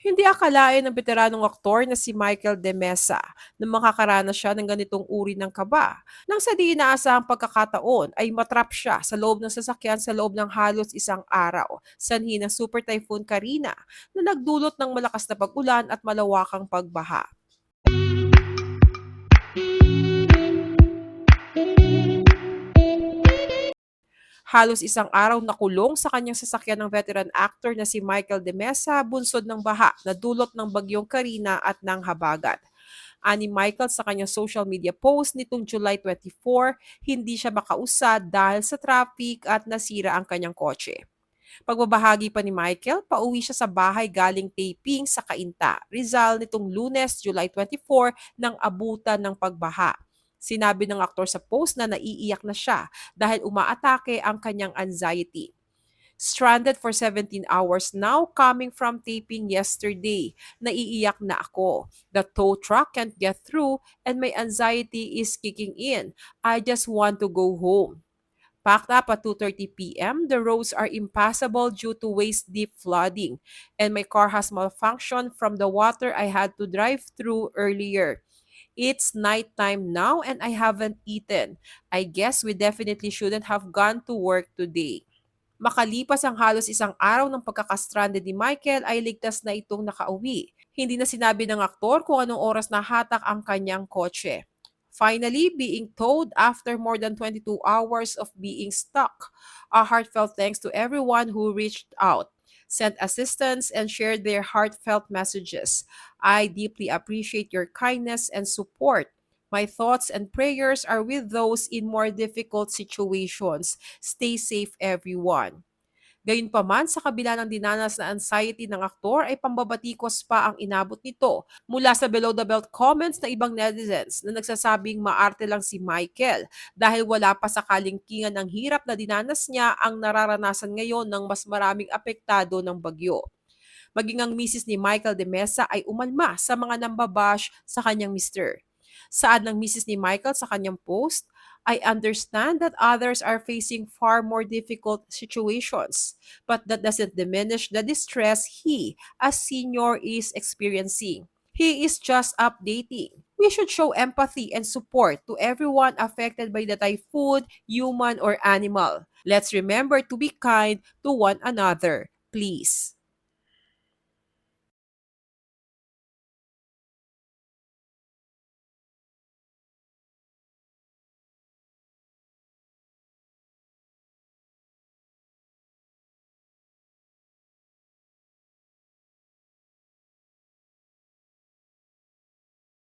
Hindi akalain ng veteranong aktor na si Michael De Mesa na makakaranas siya ng ganitong uri ng kaba. Nang sa di inaasahang pagkakataon ay matrap siya sa loob ng sasakyan sa loob ng halos isang araw, sanhi ng Super Typhoon Karina na nagdulot ng malakas na pag-ulan at malawakang pagbaha. Halos isang araw na kulong sa kanyang sasakyan ng veteran actor na si Michael De Mesa bunsod ng baha na dulot ng bagyong Karina at ng habagat. Ani Michael sa kanyang social media post nitong July 24, hindi siya makausad dahil sa traffic at nasira ang kanyang kotse. Pagbabahagi pa ni Michael, pauwi siya sa bahay galing taping sa Cainta, Rizal nitong lunes, July 24 nang abutan ng pagbaha. Sinabi ng aktor sa post na naiiyak na siya dahil umaatake ang kanyang anxiety. Stranded for 17 hours now coming from taping yesterday. Naiiyak na ako. The tow truck can't get through and my anxiety is kicking in. I just want to go home. Packed up at 2.30 p.m., the roads are impassable due to waist-deep flooding, and my car has malfunctioned from the water I had to drive through earlier. It's nighttime now and I haven't eaten. I guess we definitely shouldn't have gone to work today. Makalipas ang halos isang araw ng pagkakastranded ni Michael ay ligtas na itong nakauwi. Hindi na sinabi ng aktor kung anong oras nahatak ang kanyang kotse. Finally, being towed after more than 22 hours of being stuck. A heartfelt thanks to everyone who reached out, sent assistance, and shared their heartfelt messages. I deeply appreciate your kindness and support. My thoughts and prayers are with those in more difficult situations. Stay safe, everyone. Gayunpaman, sa kabila ng dinanas na anxiety ng aktor ay pambabatikos pa ang inabot nito mula sa below the belt comments ng ibang netizens na nagsasabing maarte lang si Michael dahil wala pa sa kalingkingan ng hirap na dinanas niya ang nararanasan ngayon ng mas maraming apektado ng bagyo. Maging ang misis ni Michael de Mesa ay umalma sa mga nambabash sa kanyang mister. Saad ng misis ni Michael sa kanyang post, I understand that others are facing far more difficult situations, but that doesn't diminish the distress he, as senior, is experiencing. He is just updating. We should show empathy and support to everyone affected by the typhoon, human or animal. Let's remember to be kind to one another, please.